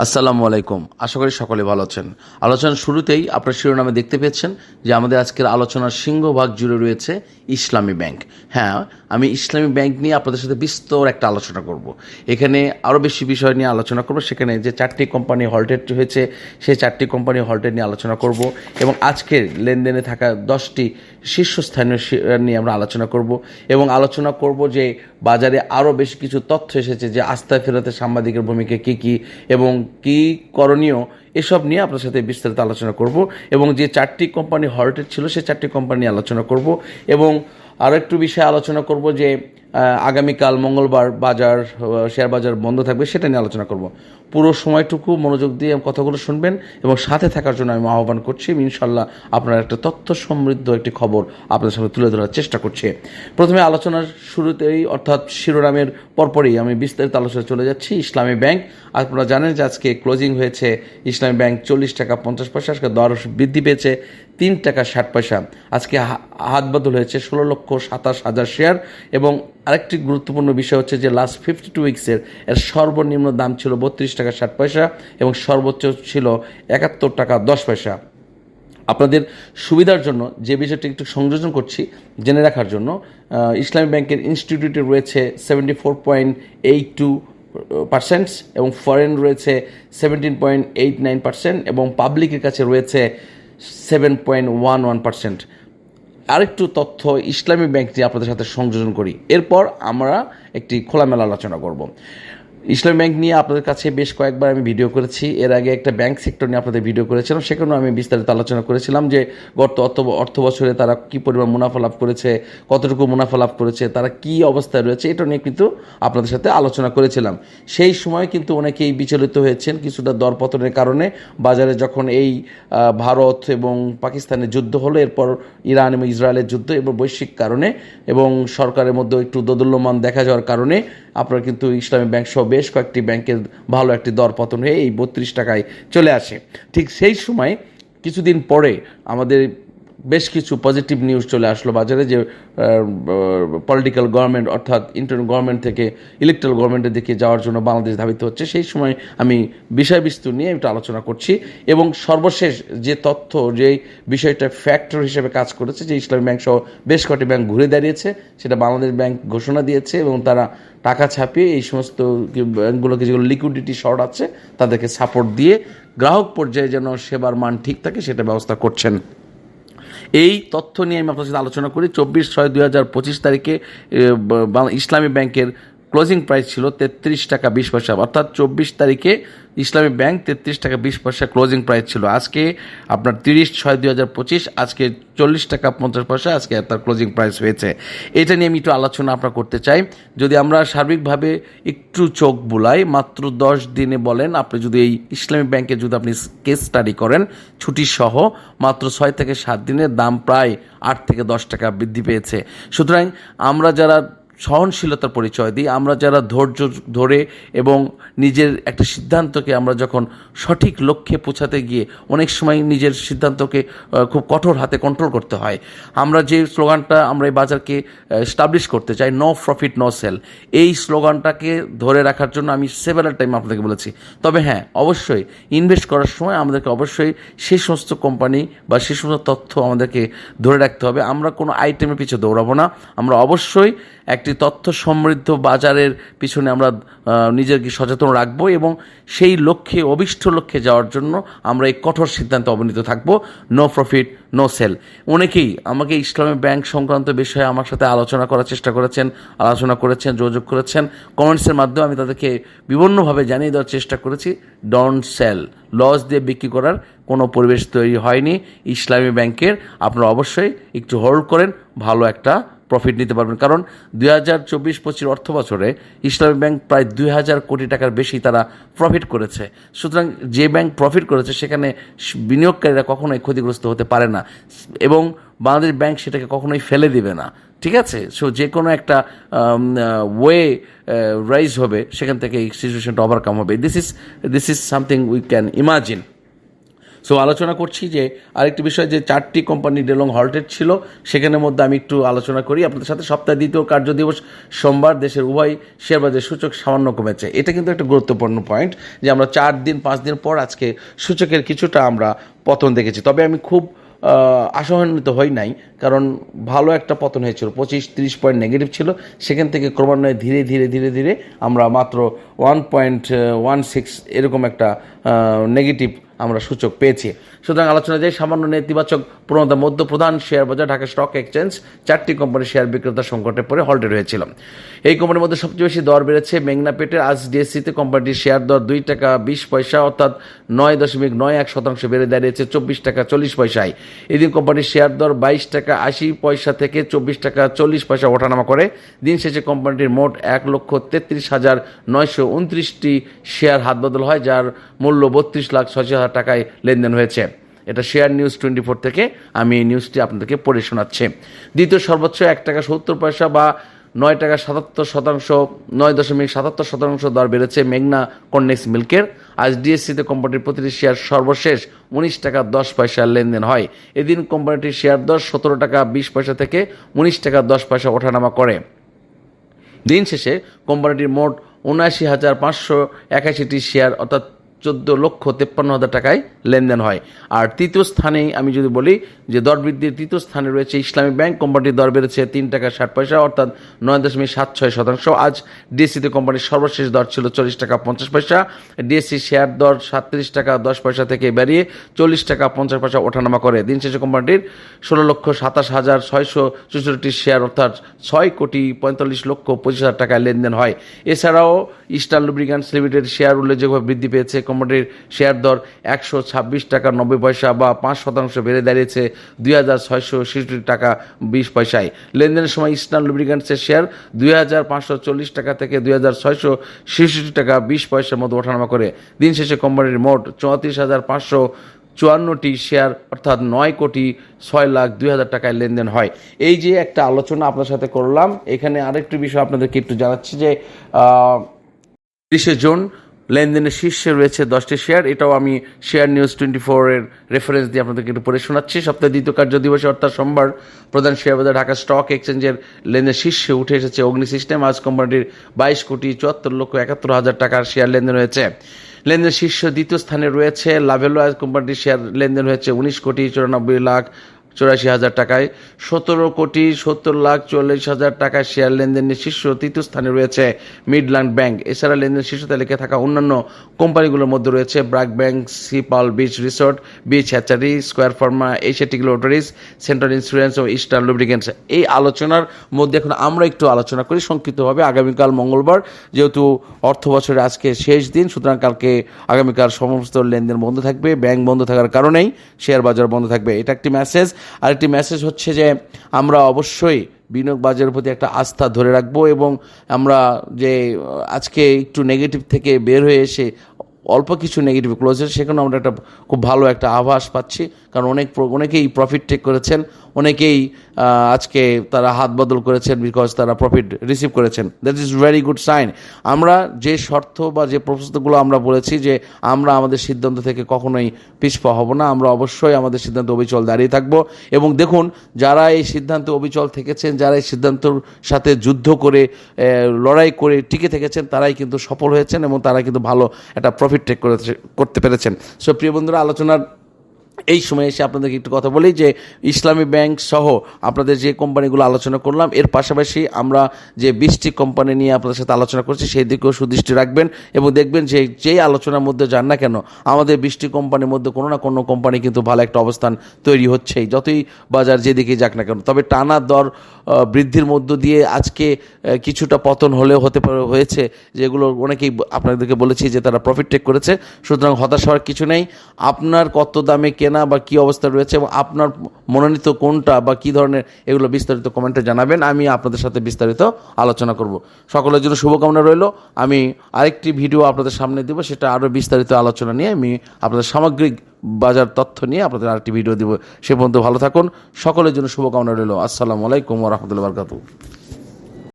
আসসালামু আলাইকুম। আশা করি সকলে ভালো আছেন। আলোচনার শুরুতেই আপনার শিরোনামে দেখতে পেয়েছেন যে আমাদের আজকের আলোচনার সিংহভাগ জুড়ে রয়েছে ইসলামী ব্যাংক। হ্যাঁ আমি ইসলামী ব্যাংক নিয়ে আপনাদের সাথে বিস্তর একটা আলোচনা করব। এখানে আরও বেশি বিষয় নিয়ে আলোচনা করব। সেখানে যে চারটি কোম্পানি হল্টেড হয়েছে, সেই চারটি কোম্পানি হল্টেড নিয়ে আলোচনা করব এবং আজকের লেনদেনে থাকা দশটি শীর্ষস্থানীয় শেয়ার নিয়ে আমরা আলোচনা করব এবং আলোচনা করব যে বাজারে আরও বেশ কিছু তথ্য এসেছে যে আস্থা ফেরাতে সাংবাদিকের ভূমিকা কী কী এবং কী করণীয় এসব নিয়ে আপনার সাথে বিস্তারিত আলোচনা করব এবং যে চারটি কোম্পানি হল্টেড ছিল সেই চারটি কোম্পানি আলোচনা করব এবং আরও একটু বিষয়ে আলোচনা করব যে আগামীকাল মঙ্গলবার বাজার শেয়ার বাজার বন্ধ থাকবে সেটা নিয়ে আলোচনা করব। পুরো সময়টুকু মনোযোগ দিয়ে কথাগুলো শুনবেন এবং সাথে থাকার জন্য আমি আহ্বান করছি। ইনশাল্লাহ আপনার একটা তথ্য সমৃদ্ধ একটি খবর আপনাদের সামনে তুলে ধরার চেষ্টা করছি। প্রথমে আলোচনার শুরুতেই, অর্থাৎ শিরোনামের পরপরই আমি বিস্তারিত আলোচনা চলে যাচ্ছি। ইসলামী ব্যাংক, আপনারা জানেন যে আজকে ক্লোজিং হয়েছে। ইসলামী ব্যাংক চল্লিশ টাকা পঞ্চাশ পয়সা, আজকে দর বৃদ্ধি পেয়েছে তিন টাকা ষাট পয়সা। আজকে হাত বদল হয়েছে ষোলো লক্ষ সাতাশ হাজার শেয়ার এবং আরেকটি গুরুত্বপূর্ণ বিষয় হচ্ছে যে লাস্ট ফিফটি টু উইক্সের এর সর্বনিম্ন দাম ছিল বত্রিশ টাকা ষাট পয়সা এবং সর্বোচ্চ ছিল একাত্তর টাকা দশ পয়সা। আপনাদের সুবিধার জন্য যে বিষয়টি একটু সংযোজন করছি, জেনে রাখার জন্য ইসলামী ব্যাংকের ইনস্টিটিউটে রয়েছে seventy four point eight two percents এবং ফরেন রয়েছে seventeen point eight nine percent এবং পাবলিকের কাছে রয়েছে seven point one one percent আরেকটু তথ্য ইসলামী ব্যাংক নিয়ে আপনাদের সাথে সংযোজন করি। এরপর আমরা একটি খোলামেলা আলোচনা করব। ইসলামী ব্যাংক নিয়ে আপনাদের কাছে বেশ কয়েকবার আমি ভিডিও করেছি। এর আগে একটা ব্যাংক সেক্টর নিয়ে আপনাদের ভিডিও করেছিলাম। সেখানেও আমি বিস্তারিত আলোচনা করেছিলাম যে গত অর্থ অর্থ বছরে তারা কী পরিমাণ মুনাফা লাভ করেছে, কতটুকু মুনাফা লাভ করেছে, তারা কী অবস্থায় রয়েছে, এটা নিয়ে কিন্তু আপনাদের সাথে আলোচনা করেছিলাম। সেই সময় কিন্তু অনেকেই বিচলিত হয়েছেন কিছুটা দরপতনের কারণে। বাজারে যখন এই ভারত এবং পাকিস্তানের যুদ্ধ হলো, এরপর ইরান এবং ইসরায়েলের যুদ্ধ এবং বৈশ্বিক কারণে এবং সরকারের মধ্যে একটু দোদুল্যমান দেখা যাওয়ার কারণে আপনারা কিন্তু ইসলামী ব্যাংক সহ বেশ কয়েকটি ব্যাংকের ভালো একটি দর পতন হয়ে এই বত্রিশ টাকায় চলে আসে। ঠিক সেই সময় কিছুদিন পরে আমাদের বেশ কিছু পজিটিভ নিউজ চলে আসলো বাজারে যে পলিটিক্যাল গভর্নমেন্ট অর্থাৎ ইন্টারনাল গভর্নমেন্ট থেকে ইলেকট্রাল গভর্নমেন্টের দিকে যাওয়ার জন্য বাংলাদেশ ধাবিত হচ্ছে, সেই সময় আমি বিষয়বস্তু নিয়ে একটু আলোচনা করছি এবং সর্বশেষ যে তথ্য, যে বিষয়টা ফ্যাক্টর হিসেবে কাজ করেছে, যে ইসলামী ব্যাংক সহ বেশ কটি ব্যাংক ঘুরে দাঁড়িয়েছে, সেটা বাংলাদেশ ব্যাংক ঘোষণা দিয়েছে এবং তারা টাকা ছাপিয়ে এই সমস্ত ব্যাংকগুলোকে যেগুলো লিকুইডিটি শর্ট আছে, তাদেরকে সাপোর্ট দিয়ে গ্রাহক পর্যায়ে যেন সেবার মান ঠিক থাকে, সেটা ব্যবস্থা করছেন। এই তথ্য নিয়ে আমি আপনার সাথে আলোচনা করি। চব্বিশ ছয় দুই হাজার পঁচিশ তারিখে ইসলামী ব্যাংকের ক্লোজিং প্রাইস ছিল তেত্রিশ টাকা বিশ পয়সা। অর্থাৎ চব্বিশ তারিখে ইসলামী ব্যাংক তেত্রিশ টাকা বিশ পয়সা ক্লোজিং প্রাইস ছিল। আজকে আপনার তিরিশ ছয় দুই হাজার পঁচিশ, আজকে চল্লিশ টাকা পঞ্চাশ পয়সা, আজকে তার ক্লোজিং প্রাইস হয়েছে। এটা নিয়ে আমি একটু আলোচনা আপনার করতে চাই। যদি আমরা সার্বিকভাবে একটু চোখ বুলাই, মাত্র দশ দিনে বলেন, আপনি যদি এই ইসলামী ব্যাংকে যদি আপনি কেস স্টাডি করেন, ছুটি সহ, মাত্র ছয় থেকে সাত দিনের দাম প্রায় আট থেকে দশ টাকা বৃদ্ধি পেয়েছে। সুতরাং আমরা যারা সহনশীলতার পরিচয় দিই। আমরা যারা ধৈর্য ধরে এবং নিজের একটা সিদ্ধান্তকে আমরা যখন সঠিক লক্ষ্যে পৌঁছাতে গিয়ে অনেক সময় নিজের সিদ্ধান্তকে খুব কঠোর হাতে কন্ট্রোল করতে হয়। আমরা যে স্লোগানটা আমরা এই বাজারকে স্টাবলিশ করতে চাই নো প্রফিট নো সেল এই স্লোগানটাকে ধরে রাখার জন্য আমি সেভারাল টাইম আপনাদেরকে বলেছি। তবে হ্যাঁ অবশ্যই ইনভেস্ট করার সময় আমাদেরকে অবশ্যই সেই সমস্ত কোম্পানি বা সেই সমস্ত তথ্য আমাদেরকে ধরে রাখতে হবে। আমরা কোনো আইটেমের পিছনে দৌড়াবো না। আমরা অবশ্যই একটি তথ্য সমৃদ্ধ বাজারের পিছনে আমরা নিজেকে সচেতন রাখব এবং সেই লক্ষ্যে, অভিষ্ট লক্ষ্যে যাওয়ার জন্য আমরা এই কঠোর সিদ্ধান্তে অবনীত থাকব। নো প্রফিট নো সেল অনেকেই আমাকে ইসলামী ব্যাংক সংক্রান্ত বিষয়ে আমার সাথে আলোচনা করার চেষ্টা করেছেন, আলোচনা করেছেন, যোগাযোগ করেছেন। কমেন্টসের মাধ্যমে আমি তাদেরকে বিভিন্নভাবে জানিয়ে দেওয়ার চেষ্টা করেছি ডোন্ট সেল লস দিয়ে বিক্রি করার কোনো পরিবেশ তৈরি হয়নি ইসলামী ব্যাংকের। আপনারা অবশ্যই একটু হোল্ড করেন, ভালো একটা প্রফিট নিতে পারবেন। কারণ দুই হাজার চব্বিশ পঁচিশ অর্থ বছরে ইসলামী ব্যাংক প্রায় দুই হাজার কোটি টাকার বেশি তারা প্রফিট করেছে। সুতরাং যে ব্যাংক প্রফিট করেছে, সেখানে বিনিয়োগকারীরা কখনোই ক্ষতিগ্রস্ত হতে পারে না এবং বাংলাদেশ ব্যাংক সেটাকে কখনোই ফেলে দিবে না। ঠিক আছে? সো যে কোনো একটা ওয়ে রাইজ হবে, সেখান থেকে এই সিচুয়েশনটা ওভারকাম হবে। This is this is something we can imagine so আলোচনা করছি যে আরেকটি বিষয় যে চারটি কোম্পানি ডেলং হল্টেড ছিল, সেখানের মধ্যে আমি একটু আলোচনা করি। আপনাদের সাথে সপ্তাহে দ্বিতীয় কার্য দিবস সোমবার দেশের উভয় শেয়ার বাজার সূচক সামান্য কমেছে। এটা কিন্তু একটা গুরুত্বপূর্ণ পয়েন্ট যে আমরা চার দিন, পাঁচ দিন পর আজকে সূচকের কিছুটা আমরা পতন দেখেছি। তবে আমি খুব আশান্বিত হই নাই, কারণ ভালো একটা পতন হয়েছিল। পঁচিশ, তিরিশ পয়েন্ট নেগেটিভ ছিল। সেখান থেকে ক্রমান্বয়ে ধীরে ধীরে ধীরে ধীরে আমরা মাত্র ওয়ান পয়েন্ট ওয়ান সিক্স এরকম একটা নেগেটিভ আমরা সূচক পেয়েছি। সুতরাং আলোচনা যায় সামান্য নেতিবাচক প্রবণতা মধ্য প্রধান শেয়ার বাজার, ঢাকা স্টক এক্সচেঞ্জ, চারটি কোম্পানির শেয়ার বিক্রেতা সংকটে পড়ে হল্টে রয়েছিল। এই কোম্পানির মধ্যে সবচেয়ে বেশি দর বেড়েছে মেঘনা পেটের আজ ডিএসসিতে। কোম্পানিটির শেয়ার দর দুই টাকা বিশ পয়সা, অর্থাৎ নয় দশমিক নয় এক শতাংশ বেড়ে দাঁড়িয়েছে চব্বিশ টাকা চল্লিশ পয়সায়। এদিন কোম্পানির শেয়ার দর বাইশ টাকা আশি পয়সা থেকে চব্বিশ টাকা চল্লিশ পয়সা ওঠানামা করে। দিন শেষে কোম্পানিটির মোট এক লক্ষ তেত্রিশ হাজার নয়শো উনত্রিশটি শেয়ার হাতবদল হয়, যার মূল্য বত্রিশ লাখ ছয়শো হাজার টাকায় লেনদেন হয়েছে। এটা শেয়ার নিউজ টোয়েন্টি ফোর থেকে আমি এই নিউজটি আপনাদেরকে পড়ে শোনাচ্ছি। দ্বিতীয় সর্বোচ্চ এক টাকা সত্তর পয়সা বা নয় টাকা সাতাত্তর শতাংশ, নয় দশমিক সাতাত্তর শতাংশ দর বেড়েছে মেঘনা কন্নেক্স মিল্কের। আজ ডিএসসিতে কোম্পানির প্রতিটি শেয়ার সর্বশেষ উনিশ টাকা দশ পয়সার লেনদেন হয়। এদিন কোম্পানিটির শেয়ার দর সতেরো টাকা বিশ পয়সা থেকে উনিশ টাকা দশ পয়সা ওঠানামা করে। দিন শেষে কোম্পানিটির মোট উনআশি হাজার পাঁচশো একাশিটি শেয়ার, অর্থাৎ চোদ্দ লক্ষ তেপ্পান্ন হাজার টাকায় লেনদেন হয়। আর তৃতীয় স্থানেই আমি যদি বলি যে দর বৃদ্ধির তৃতীয় স্থানে রয়েছে ইসলামী ব্যাংক। কোম্পানিটির দর বেড়েছে তিন টাকা ষাট পয়সা, অর্থাৎ নয় দশমিক সাত ছয় শতাংশ। আজ ডিএসসিতে কোম্পানির সর্বশেষ দর ছিল চল্লিশ টাকা পঞ্চাশ পয়সা। ডিএসসি শেয়ার দর সাতত্রিশ টাকা দশ পয়সা থেকে বেরিয়ে চল্লিশ টাকা পঞ্চাশ পয়সা ওঠানামা করে। দিন শেষে কোম্পানিটির ষোলো লক্ষ সাতাশ হাজার ছয়শো চৌষট্টি শেয়ার, অর্থাৎ ছয় কোটি পঁয়তাল্লিশ লক্ষ পঁচিশ হাজার টাকায় লেনদেন হয়। এছাড়াও ইস্টার্ন লুব্রিক্যান্টস লিমিটেড শেয়ার উল্লেখযোগ্যভাবে বৃদ্ধি পেয়েছে। কোম্পানিটির শেয়ার দর একশো ছাব্বিশ টাকা নব্বই পয়সা বা পাঁচ শতাংশ বেড়ে দাঁড়িয়েছে দুই হাজার ছয়শো ছেষট্টি টাকা বিশ পয়সায়। লেনদেনের সময় ইস্টার্ন লুব্রিক্যান্টসের শেয়ার দুই হাজার পাঁচশো চল্লিশ টাকা থেকে দুই হাজার ছয়শো ছেষট্টি টাকা বিশ পয়সার মতো ওঠানামা করে। দিন শেষে কোম্পানির মোট চৌত্রিশ হাজার পাঁচশো চুয়ান্নটি শেয়ার অর্থাৎ নয় কোটি ছয় লাখ দুই হাজার টাকায় লেনদেন হয়। এই যে একটা আলোচনা আপনার সাথে করলাম, এখানে আরেকটি বিষয় আপনাদেরকে একটু জানাচ্ছি যে তিরিশে জুন লেনদেনের শীর্ষে রয়েছে দশটি শেয়ার। এটাও আমি শেয়ার নিউজ টোয়েন্টি ফোরের রেফারেন্স দিয়ে আপনাদেরকে একটু পড়ে শোনাচ্ছি। সপ্তাহে দ্বিতীয় কার্য দিবসে অর্থাৎ সোমবার, প্রধান শেয়ার বাজার ঢাকা স্টক এক্সচেঞ্জের লেনদেন শীর্ষে উঠে এসেছে অগ্নি সিস্টেম। আজ কোম্পানিটির বাইশ কোটি চুয়াত্তর লক্ষ একাত্তর হাজার টাকার শেয়ার লেনদেন হয়েছে। লেনদেন শীর্ষ দ্বিতীয় স্থানে রয়েছে লাভেলো কোম্পানিটির শেয়ার লেনদেন হয়েছে উনিশ কোটি চুরানব্বই লাখ চৌরাশি হাজার টাকায়। সতেরো কোটি সত্তর লাখ চল্লিশ হাজার টাকায় শেয়ার লেনদেনের শীর্ষ তৃতীয় স্থানে রয়েছে মিডল্যান্ড ব্যাংক এছাড়া লেনদেনের শীর্ষ তালিকায় থাকা অন্যান্য কোম্পানিগুলোর মধ্যে রয়েছে BRAC bank sea pearl beach resort beach hatchery square pharma Asiatic lotteries central insurance ও ইস্টার্ন লুব্রিকেন্টস এই আলোচনার মধ্যে এখন আমরা একটু আলোচনা করি সংক্ষিপ্তভাবে। আগামীকাল মঙ্গলবার, যেহেতু অর্থ বছরের আজকে শেষ দিন, সুতরাং কালকে আগামীকাল সমস্ত লেনদেন বন্ধ থাকবে, ব্যাংক বন্ধ থাকার কারণেই শেয়ার বাজার বন্ধ থাকবে। এটা একটি মেসেজ আরেকটি মেসেজ হচ্ছে যে, আমরা অবশ্যই বিনিয়োগ বাজারের প্রতি একটা আস্থা ধরে রাখব এবং আমরা যে আজকে একটু নেগেটিভ থেকে বের হয়ে এসে অল্প কিছু নেগেটিভ ক্লোজের সেখানে আমরা একটা খুব ভালো একটা আভাস পাচ্ছি। কারণ অনেক অনেকেই প্রফিট টেক করেছেন। অনেকেই আজকে তারা হাত বদল করেছেন বিকজ তারা প্রফিট রিসিভ করেছেন। That is very good sign আমরা যে শর্ত বা যে প্রস্তুতগুলো আমরা বলেছি যে আমরা আমাদের সিদ্ধান্ত থেকে কখনোই পিছপা হব না, আমরা অবশ্যই আমাদের সিদ্ধান্ত অবিচল দাঁড়িয়ে থাকব। এবং দেখুন, যারা এই সিদ্ধান্ত অবিচল থেকেছেন, যারা এই সিদ্ধান্তর সাথে যুদ্ধ করে লড়াই করে টিকে থেকেছেন, তারাই কিন্তু সফল হয়েছেন এবং তারা কিন্তু ভালো একটা প্রফিট টেক করতে পেরেছেন। সো প্রিয় বন্ধুরা, আলোচনার এই সময় এসে আপনাদেরকে একটু কথা বলি যে ইসলামী ব্যাংক সহ আপনাদের যে কোম্পানিগুলো আলোচনা করলাম, এর পাশাপাশি আমরা যে বিশটি কোম্পানি নিয়ে আপনাদের সাথে আলোচনা করছি সেই দিকেও সুদৃষ্টি রাখবেন এবং দেখবেন যে যেই আলোচনার মধ্যে যান না কেন, আমাদের বিশটি কোম্পানির মধ্যে কোনো না কোনো কোম্পানি কিন্তু ভালো একটা অবস্থান তৈরি হচ্ছেই, যতই বাজার যেদিকে যাক না কেন। তবে টানা দর বৃদ্ধির মধ্য দিয়ে আজকে কিছুটা পতন হলেও হতে হয়েছে, যেগুলো অনেকেই আপনাদেরকে বলেছি যে তারা প্রফিট টেক করেছে, সুতরাং হতাশ হওয়ার কিছু নেই। আপনার কত দামে কেনা বা কি অবস্থা রয়েছে এবং আপনার মনোনীত কোনটা বা কি ধরনের, এগুলো বিস্তারিত কমেন্টে জানাবেন। আমি আপনাদের সাথে বিস্তারিত আলোচনা করব। সকলের জন্য শুভকামনা রইল। আমি আরেকটি ভিডিও আপনাদের সামনে দেবো, সেটা আরও বিস্তারিত আলোচনা নিয়ে আমি আপনাদের সামগ্রিক বাজার তথ্য নিয়ে আপনাদের আরেকটি ভিডিও দেবো। সে পর্যন্ত ভালো থাকুন। সকলের জন্য শুভকামনা রইল। আসসালামু আলাইকুম রহমতুল্লাহ বারকাতু